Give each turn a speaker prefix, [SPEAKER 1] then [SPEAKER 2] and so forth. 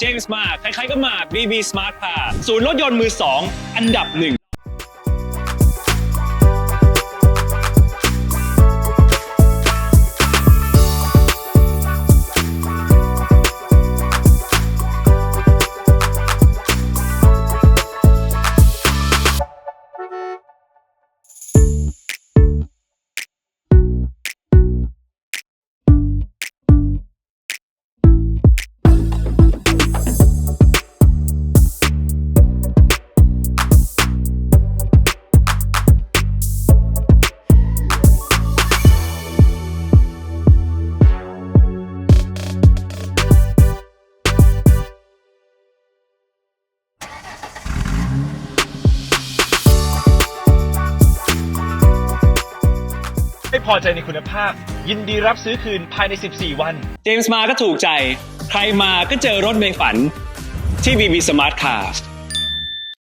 [SPEAKER 1] เจมส์มาใครๆก็มา BB Smart Car ศูนย์รถยนต์มือ 2 อันดับหนึ่ง
[SPEAKER 2] ไม่พอใจในคุณภาพ ยินดีรับซื้อคืนภายใน 14 วัน
[SPEAKER 1] เจมส์มาก็ถูกใจ ใครมาก็เจอรถในฝันที่ BB Smart Cars